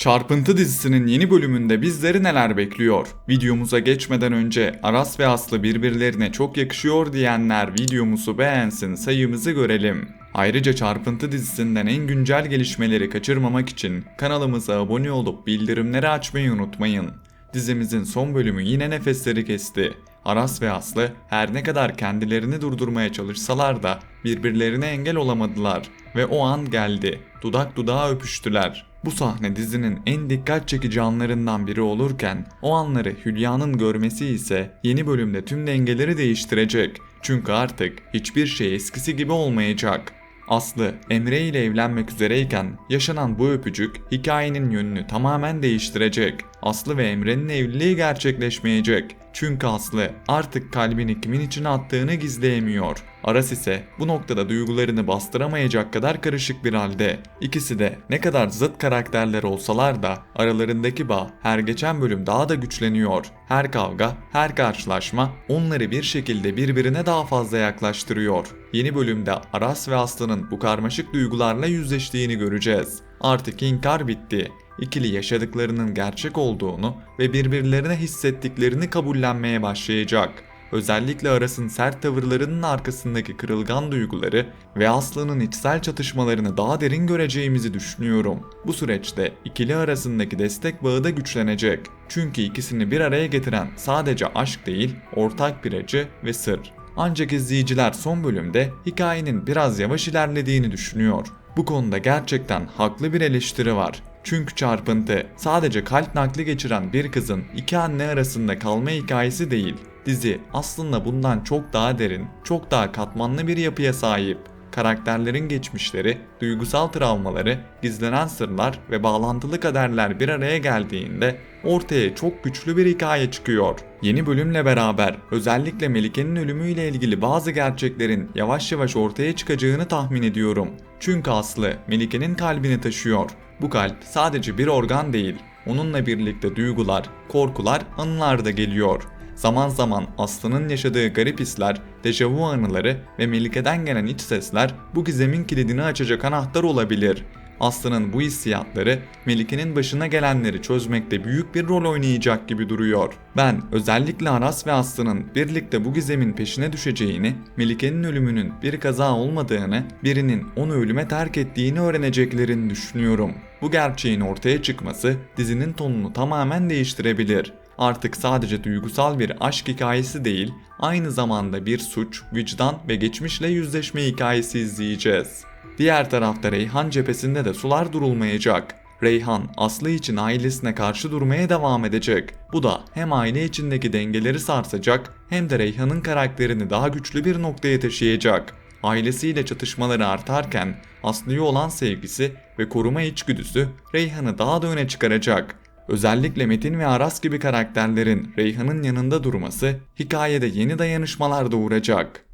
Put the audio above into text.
Çarpıntı dizisinin yeni bölümünde bizleri neler bekliyor? Videomuza geçmeden önce Aras ve Aslı birbirlerine çok yakışıyor diyenler videomuzu beğensin sayımızı görelim. Ayrıca Çarpıntı dizisinden en güncel gelişmeleri kaçırmamak için kanalımıza abone olup bildirimleri açmayı unutmayın. Dizimizin son bölümü yine nefesleri kesti. Aras ve Aslı her ne kadar kendilerini durdurmaya çalışsalar da birbirlerine engel olamadılar ve o an geldi. Dudak dudağa öpüştüler. Bu sahne dizinin en dikkat çekici anlarından biri olurken o anları Hülya'nın görmesi ise yeni bölümde tüm dengeleri değiştirecek. Çünkü artık hiçbir şey eskisi gibi olmayacak. Aslı Emre ile evlenmek üzereyken yaşanan bu öpücük hikayenin yönünü tamamen değiştirecek. Aslı ve Emre'nin evliliği gerçekleşmeyecek. Çünkü Aslı artık kalbini kimin için attığını gizleyemiyor. Aras ise bu noktada duygularını bastıramayacak kadar karışık bir halde. İkisi de ne kadar zıt karakterler olsalar da aralarındaki bağ her geçen bölüm daha da güçleniyor. Her kavga, her karşılaşma onları bir şekilde birbirine daha fazla yaklaştırıyor. Yeni bölümde Aras ve Aslı'nın bu karmaşık duygularla yüzleştiğini göreceğiz. Artık inkar bitti ikili yaşadıklarının gerçek olduğunu ve birbirlerine hissettiklerini kabullenmeye başlayacak. Özellikle Aras'ın sert tavırlarının arkasındaki kırılgan duyguları ve Aslı'nın içsel çatışmalarını daha derin göreceğimizi düşünüyorum. Bu süreçte ikili arasındaki destek bağı da güçlenecek. Çünkü ikisini bir araya getiren sadece aşk değil, ortak bir acı ve sır. Ancak izleyiciler son bölümde hikayenin biraz yavaş ilerlediğini düşünüyor. Bu konuda gerçekten haklı bir eleştiri var. Çünkü çarpıntı sadece kalp nakli geçiren bir kızın iki anne arasında kalma hikayesi değil. Dizi aslında bundan çok daha derin, çok daha katmanlı bir yapıya sahip. Karakterlerin geçmişleri, duygusal travmaları, gizlenen sırlar ve bağlantılı kaderler bir araya geldiğinde ortaya çok güçlü bir hikaye çıkıyor. Yeni bölümle beraber özellikle Melike'nin ölümüyle ilgili bazı gerçeklerin yavaş yavaş ortaya çıkacağını tahmin ediyorum. Çünkü Aslı Melike'nin kalbini taşıyor. Bu kalp sadece bir organ değil, onunla birlikte duygular, korkular, anılar da geliyor. Zaman zaman Aslı'nın yaşadığı garip hisler, dejavu anıları ve Melike'den gelen iç sesler bu gizemin kilidini açacak anahtar olabilir. Aslı'nın bu hissiyatları Melike'nin başına gelenleri çözmekte büyük bir rol oynayacak gibi duruyor. Ben özellikle Aras ve Aslı'nın birlikte bu gizemin peşine düşeceğini, Melike'nin ölümünün bir kaza olmadığını, birinin onu ölüme terk ettiğini öğreneceklerini düşünüyorum. Bu gerçeğin ortaya çıkması dizinin tonunu tamamen değiştirebilir artık sadece duygusal bir aşk hikayesi değil, aynı zamanda bir suç, vicdan ve geçmişle yüzleşme hikayesi izleyeceğiz. Diğer tarafta Reyhan cephesinde de sular durulmayacak. Reyhan Aslı için ailesine karşı durmaya devam edecek. Bu da hem aile içindeki dengeleri sarsacak hem de Reyhan'ın karakterini daha güçlü bir noktaya taşıyacak. Ailesiyle çatışmaları artarken Aslı'ya olan sevgisi ve koruma içgüdüsü Reyhan'ı daha da öne çıkaracak. Özellikle Metin ve Aras gibi karakterlerin Reyhan'ın yanında durması hikayede yeni dayanışmalar doğuracak.